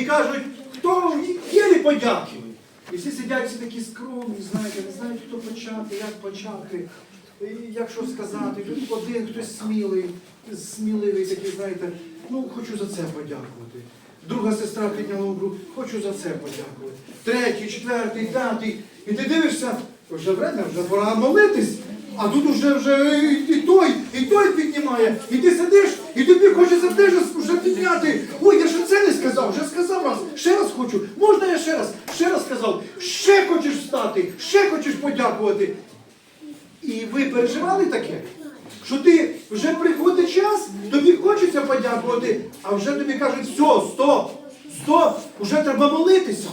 і кажуть, хто єлі подякує. І всі сидять всі такі скромні, знаєте, не знають, хто почати, як почати, як що сказати. Тут один, хтось смілий, сміливий такий, знаєте, ну хочу за це подякувати. Друга сестра підняла руку, хочу за це подякувати. Третій, четвертий, п'ятий. І ти дивишся, вже время, вже пора молитись. А тут уже вже і той, і той піднімає, і ти сидиш, і тобі хочеться теж вже підняти. Ще раз? Ще раз сказав, ще хочеш встати, ще хочеш подякувати. І ви переживали таке? Що ти вже приходить час, тобі хочеться подякувати, а вже тобі кажуть, все, стоп, стоп, вже треба молитися.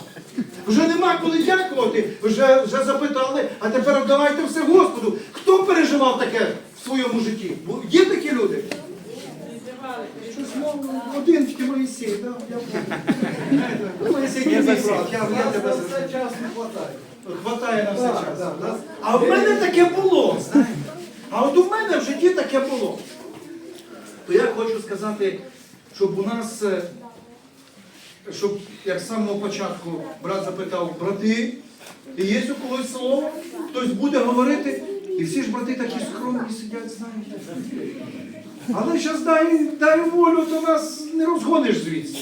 Вже нема коли дякувати, вже, вже запитали, а тепер давайте все Господу. Хто переживав таке в своєму житті? Є такі люди? Один тільки Моїсей, да? я На все час не хватає. хватає на все час. да? А в мене таке було, знаєте. А от у мене в житті таке було. То я хочу сказати, щоб у нас, е, щоб як з самого початку брат запитав, брати, і є у когось слово, хтось буде говорити, і всі ж брати такі скромні сидять, знаєте. Але зараз дай, дай волю, то нас не розгониш звідси.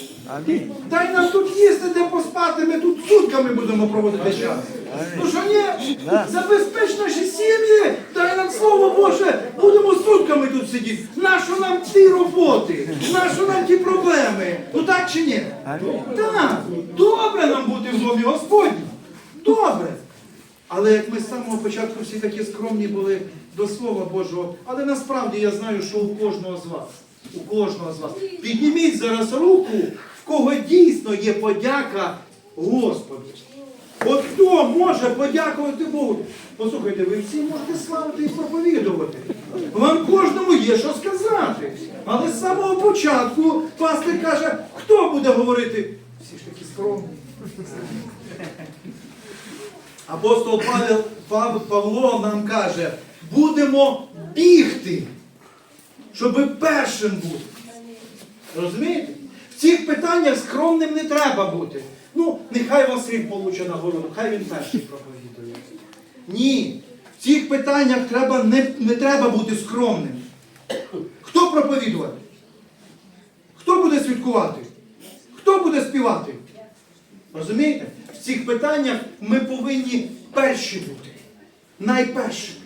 Дай нам тут їсти, де поспати, ми тут сутками будемо проводити час. Ну що ні? Забезпеч наші сім'ї, дай нам слово Боже, будемо сутками тут сидіти. Нащо нам ті роботи? Нащо нам ті проблеми? Ну так чи ні? Так, добре нам бути в домі Господню. Добре. Але як ми з самого початку всі такі скромні були до Слова Божого, але насправді я знаю, що у кожного з вас, у кожного з вас. Підніміть зараз руку, в кого дійсно є подяка Господу. От хто може подякувати Богу? Послухайте, ви всі можете славити і проповідувати. Вам кожному є що сказати. Але з самого початку пастир каже, хто буде говорити? Всі ж такі скромні. Апостол Павло нам каже, будемо бігти, щоб першим бути. Розумієте? В цих питаннях скромним не треба бути. Ну, нехай Василь получить нагороду, хай він перший проповідує. Ні. В цих питаннях треба, не, не треба бути скромним. Хто проповідувати? Хто буде святкувати? Хто буде співати? Розумієте? Цих питаннях ми повинні перші бути. Найпершими.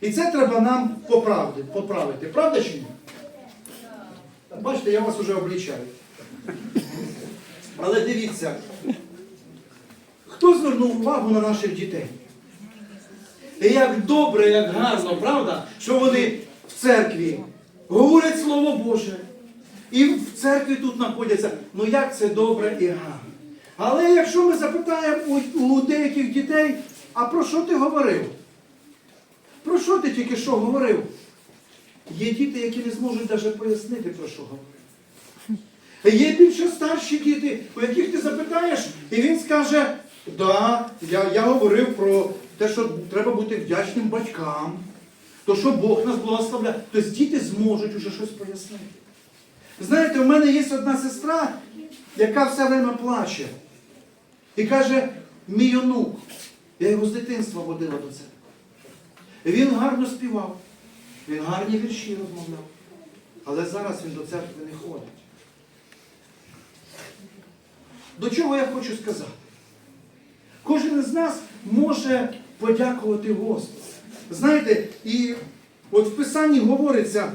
І це треба нам поправити. поправити. Правда чи ні? Бачите, я вас уже облічаю. Але дивіться, хто звернув увагу на наших дітей? І як добре, як гарно, правда, що вони в церкві говорять Слово Боже. І в церкві тут знаходяться. Ну як це добре і гарно. Але якщо ми запитаємо у, деяких дітей, а про що ти говорив? Про що ти тільки що говорив? Є діти, які не зможуть навіть пояснити, про що говорив. Є більше старші діти, у яких ти запитаєш, і він скаже, да, я, я говорив про те, що треба бути вдячним батькам, то що Бог нас благословляє. Тобто діти зможуть уже щось пояснити. Знаєте, у мене є одна сестра, яка все время плаче. І каже, мій онук, я його з дитинства водила до церкви. Він гарно співав, він гарні вірші розмовляв. Але зараз він до церкви не ходить. До чого я хочу сказати? Кожен із нас може подякувати Господу. Знаєте, і от в Писанні говориться,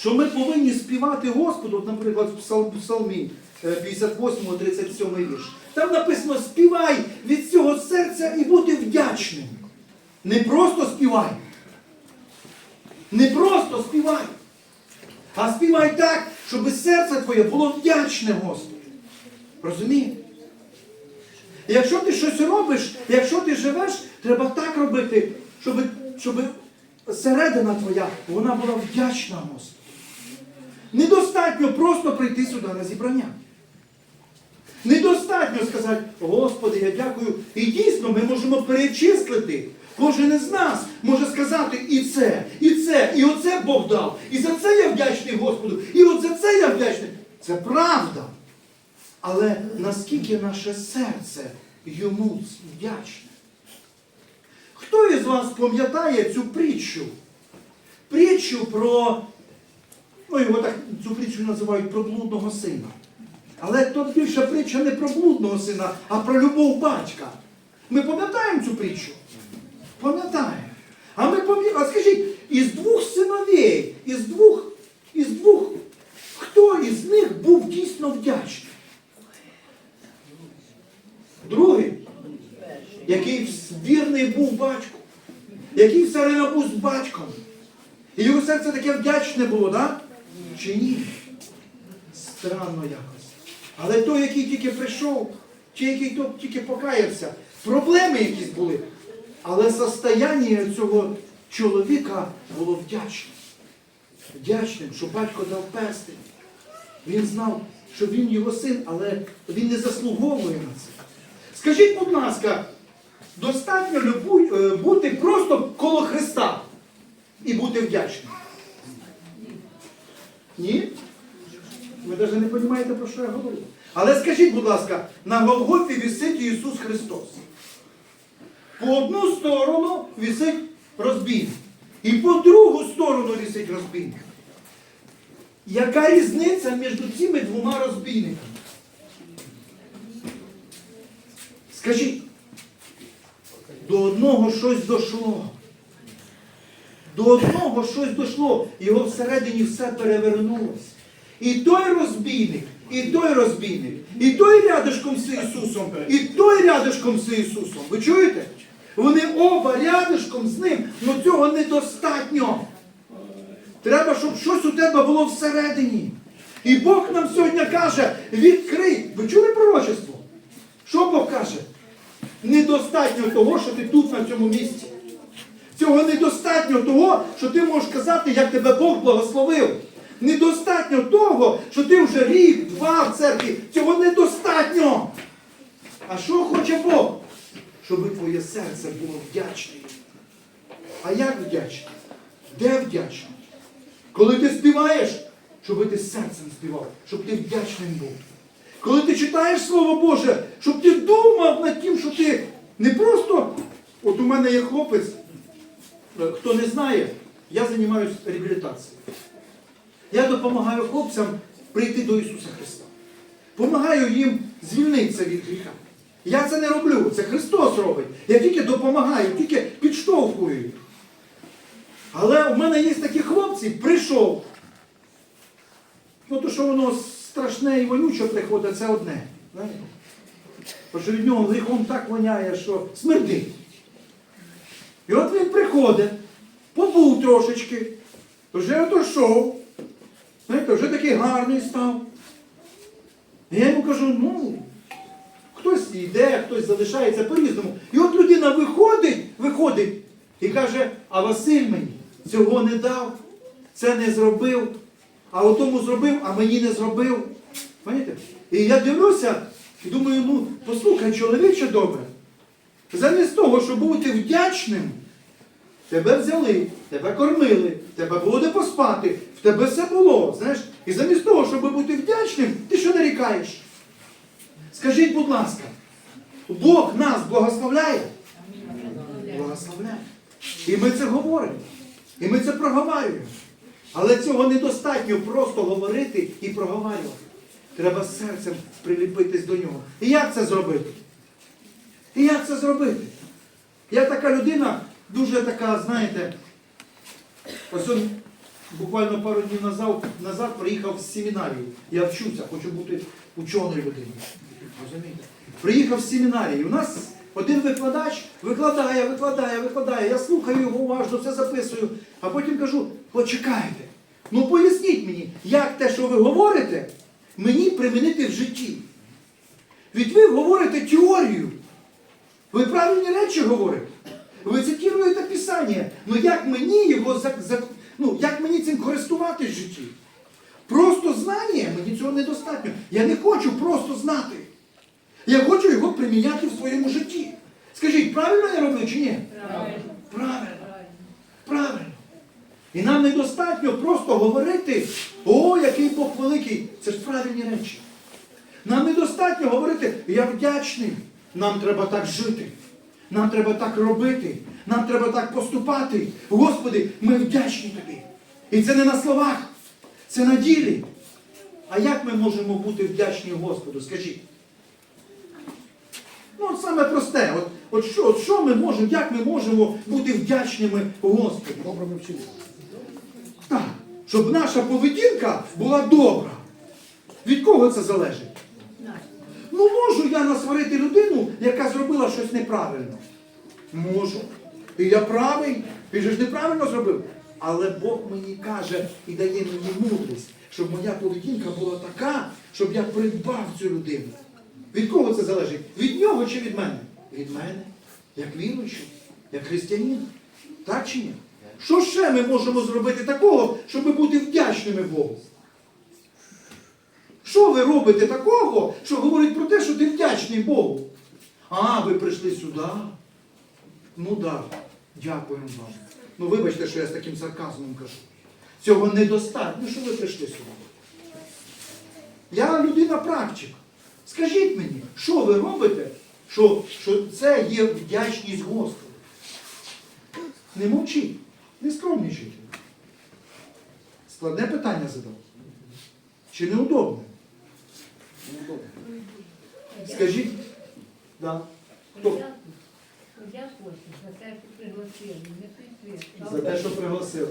що ми повинні співати Господу, наприклад, в псалмі е, 58, 37 вірш. Там написано співай від всього серця і бути вдячним. Не просто співай. Не просто співай. А співай так, щоб серце твоє було вдячне Господу. Розумієте? Якщо ти щось робиш, якщо ти живеш, треба так робити, щоб, щоб середина твоя вона була вдячна Господу. Недостатньо просто прийти сюди на зібрання. Недостатньо сказати, Господи, я дякую. І дійсно ми можемо перечислити. Кожен із нас може сказати і це, і це, і оце Бог дав. І за це я вдячний Господу, і от за це я вдячний. Це правда. Але наскільки наше серце йому вдячне? Хто із вас пам'ятає цю притчу? Притчу про, ну його так цю притчу називають про блудного сина. Але тут більше притча не про блудного сина, а про любов батька. Ми пам'ятаємо цю притчу? Пам'ятаємо. А ми пам'ятаємо, а скажіть, із двох синовей, із двох, із двох, хто із них був дійсно вдячний? Другий, який вірний був батьку, який все время був з батьком. І його серце таке вдячне було, так? Чи ні? Странно якось. Але той, який тільки прийшов, чи який то тільки покаявся, проблеми якісь були. Але состояння цього чоловіка було вдячним. Вдячним, що батько дав перстень. Він знав, що він його син, але він не заслуговує на це. Скажіть, будь ласка, достатньо е, бути просто коло Христа і бути вдячним? Ні? Ви навіть не розумієте, про що я говорю. Але скажіть, будь ласка, на Голгофі висить Ісус Христос. По одну сторону висить розбійник. І по другу сторону висить розбійник. Яка різниця між цими двома розбійниками? Скажіть, до одного щось дошло. До одного щось дошло. Його всередині все перевернулося. І той розбійник, і той розбійник, і той рядишком з Ісусом, і той рядишком з Ісусом. Ви чуєте? Вони оба рядишком з ним, але цього недостатньо. Треба, щоб щось у тебе було всередині. І Бог нам сьогодні каже, відкрий. Ви чули пророчество? Що Бог каже? Недостатньо того, що ти тут на цьому місці. Цього недостатньо того, що ти можеш казати, як тебе Бог благословив. Недостатньо того, що ти вже рік, два в церкві. Цього недостатньо. А що хоче Бог? Щоб твоє серце було вдячне. А як вдячне? Де вдячне? Коли ти співаєш, щоб ти серцем співав, щоб ти вдячним був. Коли ти читаєш Слово Боже, щоб ти думав над тим, що ти не просто. От у мене є хлопець, хто не знає, я займаюся реабілітацією. Я допомагаю хлопцям прийти до Ісуса Христа. Помагаю їм звільнитися від гріха. Я це не роблю, це Христос робить. Я тільки допомагаю, тільки підштовхую їх. Але у мене є такі хлопці, прийшов. Ну, то, що воно страшне і вонюче приходить, це одне. Бо що від нього гріхом так воняє, що смердить. І от він приходить, побув трошечки, вже отойшов, знаєте, вже такий гарний став. І я йому кажу, ну, хтось йде, хтось залишається по-різному. І от людина виходить, виходить і каже, а Василь мені цього не дав, це не зробив, а отому зробив, а мені не зробив. Знаєте? І я дивлюся і думаю, ну, послухай, чоловіче добре. Замість того, щоб бути вдячним, тебе взяли, тебе кормили, тебе було де поспати, в тебе все було. знаєш. І замість того, щоб бути вдячним, ти що нарікаєш? Скажіть, будь ласка, Бог нас благословляє? Благословляє. І ми це говоримо. І ми це проговорюємо. Але цього недостатньо просто говорити і проговорювати. Треба серцем приліпитись до нього. І як це зробити? І як це зробити? Я така людина, дуже така, знаєте, ось он буквально пару днів назад, назад приїхав з семінарії. Я вчуся, хочу бути ученою людиною. Приїхав з семінарії. У нас один викладач викладає, викладає, викладає. Я слухаю його уважно, все записую, а потім кажу, почекайте. Ну поясніть мені, як те, що ви говорите, мені примінити в житті. Від ви говорите теорію. Ви правильні речі говорите. Ви цитуєте Писання. Ну як мені його за, за- ну, як мені цим користуватись в житті? Просто знання мені цього недостатньо. Я не хочу просто знати. Я хочу його приміняти в своєму житті. Скажіть, правильно я роблю чи ні? Правильно. Правильно. Правильно. І нам недостатньо просто говорити, о, який Бог великий. Це ж правильні речі. Нам недостатньо говорити, я вдячний. Нам треба так жити. Нам треба так робити. Нам треба так поступати. Господи, ми вдячні тобі. І це не на словах, це на ділі. А як ми можемо бути вдячні Господу? Скажіть. Ну, саме просте. От, от, що, от що ми можемо, як ми можемо бути вдячними Господу? Добрими вчинками. Так, щоб наша поведінка була добра. Від кого це залежить? Ну, можу я насварити людину, яка зробила щось неправильно. Можу. І я правий, ти ж неправильно зробив. Але Бог мені каже і дає мені мудрість, щоб моя поведінка була така, щоб я придбав цю людину. Від кого це залежить? Від нього чи від мене? Від мене, як віруючий, як християнин. Так чи ні? Що ще ми можемо зробити такого, щоб бути вдячними Богу? Що ви робите такого, що говорить про те, що ти вдячний Богу? А, ви прийшли сюди. Ну так, да, дякуємо вам. Ну вибачте, що я з таким сарказмом кажу. Цього недостатньо, що ви прийшли сюди. Я людина практик. Скажіть мені, що ви робите, що, що це є вдячність Господу? Не мовчіть, не скромнічайте. Складне питання задав. Чи неудобне? Скажіть, да. Хто? Я, я хочу за те, що пригласили, не. За те, що пригласили.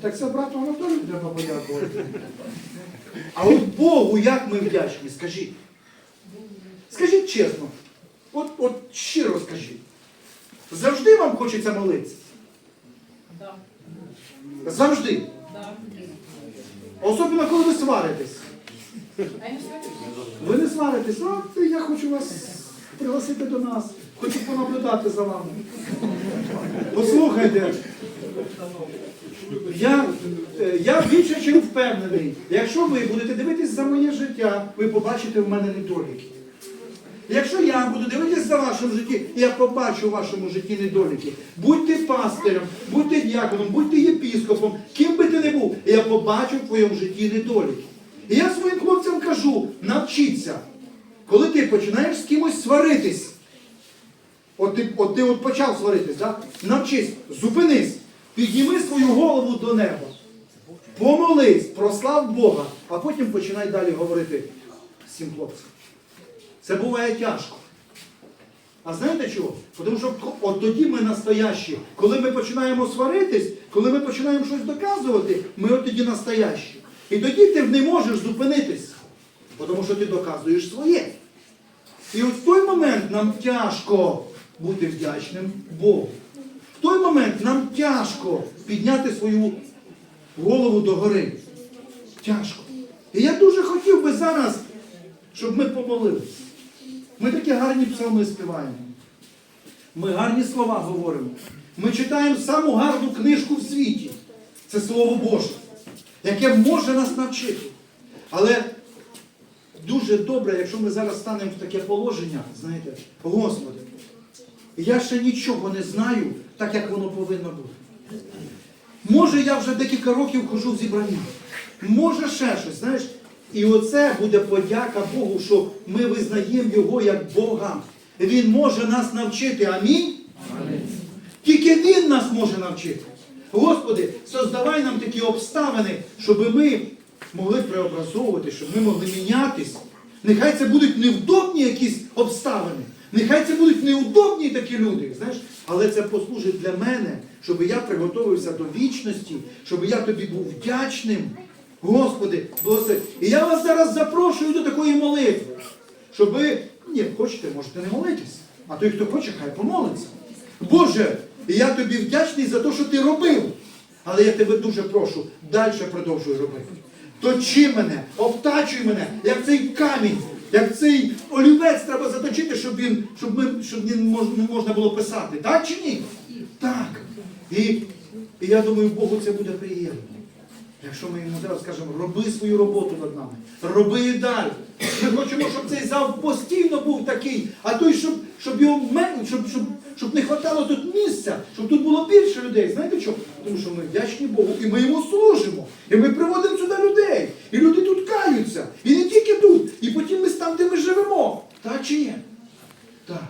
Так це брату Анатолію треба подякувати. А от Богу як ми вдячні, скажіть. Скажіть чесно. От, от щиро скажіть. Завжди вам хочеться молитися? Да, Завжди. да. Особливо, коли ви сваритесь. Ви не сваритесь, от я хочу вас пригласити до нас. Хочу понаблюдати за вами. Послухайте. Я, е, я більше чим впевнений, якщо ви будете дивитись за моє життя, ви побачите в мене недоліки. Якщо я буду дивитися за вашим житті, я побачу в вашому житті недоліки. Будьте пастирем, будьте дяконом, будьте єпіскопом, ким би ти не був, я побачу в твоєму житті недоліки. І я своїм хлопцям кажу, навчіться, коли ти починаєш з кимось сваритись, от ти от, ти от почав сваритись, да? навчись, зупинись, підніми свою голову до неба. Помолись, прослав Бога, а потім починай далі говорити з цим хлопцем. Це буває тяжко. А знаєте чого? Тому що от тоді ми настоящі. Коли ми починаємо сваритись, коли ми починаємо щось доказувати, ми от тоді настоящі. І тоді ти не можеш зупинитись, тому що ти доказуєш своє. І от в той момент нам тяжко бути вдячним Богу. В той момент нам тяжко підняти свою голову догори. Тяжко. І я дуже хотів би зараз, щоб ми помолились. Ми такі гарні псалми співаємо. Ми гарні слова говоримо. Ми читаємо саму гарну книжку в світі. Це Слово Боже, яке може нас навчити. Але дуже добре, якщо ми зараз станемо в таке положення, знаєте, Господи, я ще нічого не знаю, так як воно повинно бути. Може, я вже декілька років хожу в зібрання. Може ще щось, знаєш. І оце буде подяка Богу, що ми визнаємо Його як Бога. Він може нас навчити. Амінь. Тільки Він нас може навчити. Господи, создавай нам такі обставини, щоб ми могли преобразовувати, щоб ми могли мінятись. Нехай це будуть невдобні якісь обставини. Нехай це будуть неудобні такі люди, знаєш, але це послужить для мене, щоб я приготовився до вічності, щоб я тобі був вдячним. Господи, благослови. І я вас зараз запрошую до такої молитви, щоб ви, ні, хочете, можете не молитись, а той, хто хоче, хай помолиться. Боже, я тобі вдячний за те, що ти робив. Але я тебе дуже прошу, далі продовжуй робити. Точи мене, обтачуй мене, як цей камінь, як цей олівець треба заточити, щоб він, щоб ми, щоб не можна було писати. Так чи ні? Так. І, і я думаю, Богу це буде приємно. Якщо ми йому зараз скажемо, роби свою роботу над нами, роби і далі. Ми хочемо, щоб цей зал постійно був такий, а той, щоб, щоб його мен- щоб, щоб, щоб не хватало тут місця, щоб тут було більше людей. Знаєте чому? Тому що ми вдячні Богу і ми йому служимо. І ми приводимо сюди людей. І люди тут каються. І не тільки тут, і потім ми там, де ми живемо. Так чи ні? Так.